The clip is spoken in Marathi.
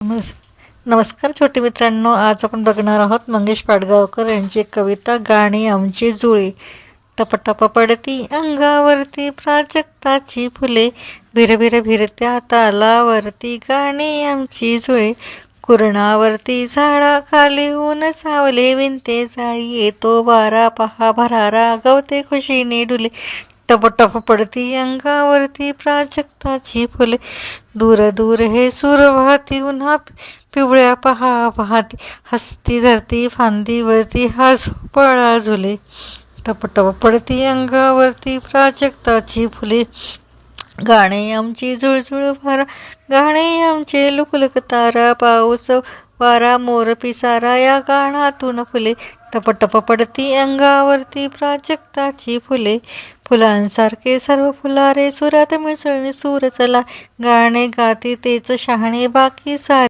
नमस नमस्कार छोटे मित्रांनो आज आपण बघणार आहोत मंगेश पाडगावकर यांची कविता गाणी आमची जुळी. टपटप पडती अंगावरती प्राजक्ताची फुले भिरभिर भिरत्या तालावरती गाणी आमची जुळे. कुरणावरती झाडाखाली ऊन सावले विंते जाळी येतो वारा पहा भरारा गवते खुशीने डुले. टपटप पडती अंगावरती प्राजक्ताची फुले. दूर दूर हे सूर वाहती उन्हा पिवळ्या पहा पाहती हसती धरती फांदीवरती हा झोपाळा झुले. टपटप पडती अंगावरती प्राजक्ताची फुले. गाणे आमची झुळझुळ वारा गाणे आमचे लुकलुक तारा पाऊस वारा मोर पिसारा या गाणातून फुले. टपटप पडती अंगावरती प्राजक्ताची फुले. फुलांसारखे सर्व फुलारे सुरात मिसळणे सूर चला. गाणे गाती तेच शहाणे बाकी सारे